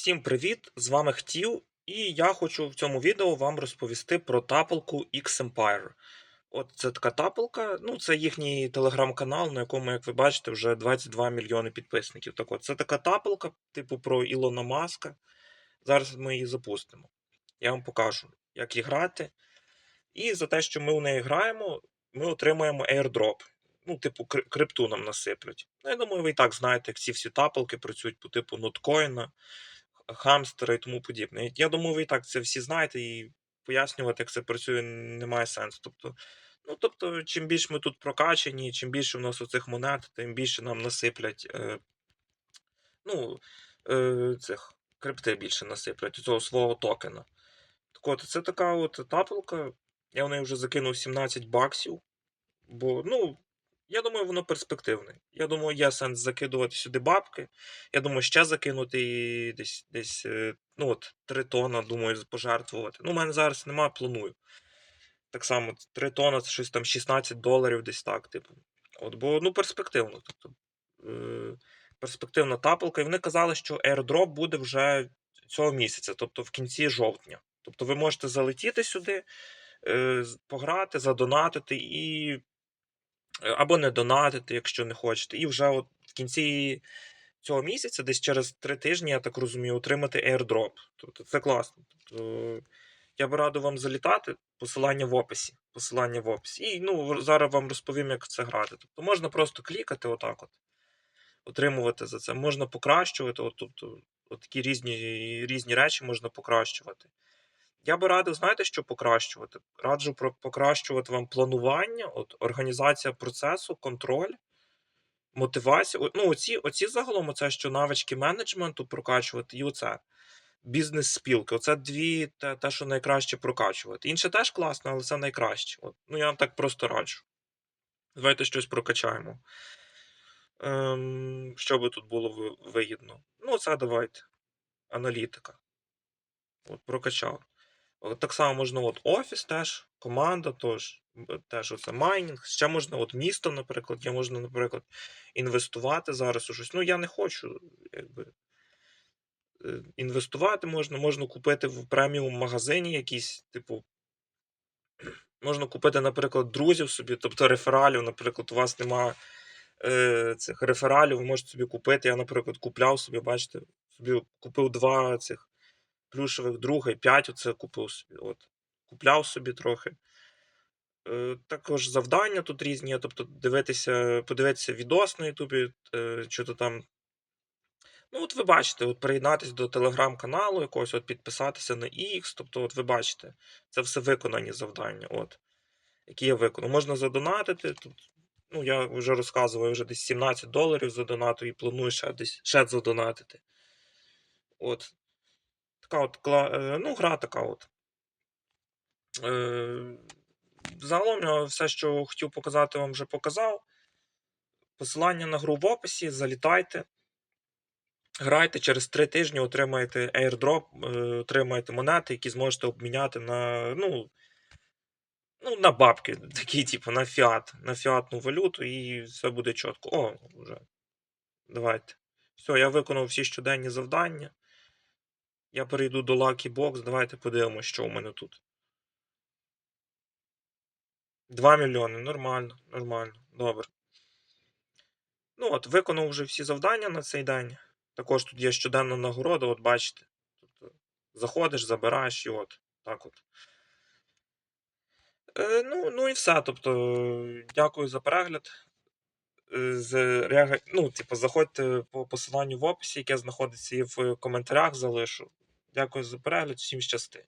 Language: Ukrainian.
Всім привіт! З вами Хтів, і я хочу в цьому відео вам розповісти про тапалку X-Empire. От це така тапалка, ну це їхній телеграм-канал, на якому, як ви бачите, вже 22 мільйони підписників. Так от, це така тапалка, типу про Ілона Маска. Зараз ми її запустимо. Я вам покажу, як її грати. І за те, що ми у неї граємо, ми отримаємо airdrop. Ну, типу, крипту нам насиплють. Ну, я думаю, ви і так знаєте, як ці всі тапалки працюють по типу ноткоїна, хамстера і тому подібне. Я думаю, ви і так це всі знаєте, і пояснювати, як це працює, немає сенсу. Тобто, ну, тобто, чим більше ми тут прокачані, чим більше в нас оцих монет, тим більше нам насиплять е, ну, е, цих крипти більше насиплять, цього свого токена. Так от, це така от тапалка. Я в неї вже закинув 17 баксів. Бо, ну, я думаю, воно перспективне. Я думаю, є сенс закидувати сюди бабки. Я думаю, ще закинути і десь, десь е, ну от, 3 тонна, думаю, пожертвувати. Ну, у мене зараз немає, планую. Так само, 3 тонна це щось там 16 доларів, десь так, типу. От, бо ну, перспективно. Тобто, е, перспективна тапалка. І вони казали, що airdrop буде вже цього місяця, тобто в кінці жовтня. Тобто ви можете залетіти сюди, е, пограти, задонатити і. Або не донатити, якщо не хочете. І вже от в кінці цього місяця, десь через три тижні, я так розумію, отримати airdrop. Тобто це класно. Тобто, я би радив вам залітати. Посилання в описі. Посилання в описі. І ну, зараз вам розповім, як це грати. Тобто можна просто клікати отак от, отримувати за це. Можна покращувати. От, тобто, от такі різні, різні речі можна покращувати. Я би радив, знаєте, що покращувати? Раджу покращувати вам планування, от, організація процесу, контроль, мотивація. Ну, оці, оці загалом, оце, що навички менеджменту прокачувати, і оце бізнес-спілки. Оце дві те, те, що найкраще прокачувати. Інше теж класно, але це найкраще. От, ну, я вам так просто раджу. Давайте щось прокачаємо. Ем, що би тут було вигідно? Ну, це давайте. Аналітика. От, прокачав. От Так само можна от офіс теж, команда теж, теж оце майнінг. Ще можна, от місто, наприклад, я можна, наприклад, інвестувати зараз у щось. Ну, я не хочу, якби. е, Інвестувати можна, можна купити в преміум магазині якийсь, типу, можна купити, наприклад, друзів собі, тобто рефералів, наприклад, у вас немає е, цих рефералів, ви можете собі купити. Я, наприклад, купляв собі, бачите, собі купив два цих плюшевих і п'ять оце купив собі. От. Купляв собі трохи. Е, також завдання тут різні, тобто дивитися, подивитися відос на Ютубі, е, що то там. Ну, от ви бачите, от приєднатися до телеграм-каналу якогось, от підписатися на X, тобто, от ви бачите, це все виконані завдання, от, які я виконав. Можна задонатити. Тут, ну, я вже розказував, вже десь 17 доларів задонатив і планую ще десь ще задонатити. От. Така от е, ну, гра така от. Е, Загалом я все, що хотів показати, вам вже показав. Посилання на гру в описі, залітайте. Грайте через 3 тижні, отримаєте airdrop, е, отримаєте монети, які зможете обміняти на, ну, ну, на бабки, такі, типу, на фіат, на фіатну валюту, і все буде чітко. О, вже. Давайте. Все, я виконав всі щоденні завдання. Я перейду до Lucky Box. Давайте подивимося, що у мене тут. 2 мільйони. Нормально, нормально, добре. Ну от, виконав вже всі завдання на цей день. Також тут є щоденна нагорода, от бачите. Тобто, заходиш, забираєш і от. Так от. Е, ну, ну і все. Тобто, дякую за перегляд. Е, З. Ну, типу, заходьте по посиланню в описі, яке знаходиться і в коментарях залишу. Дякую за перегляд, всім щасти.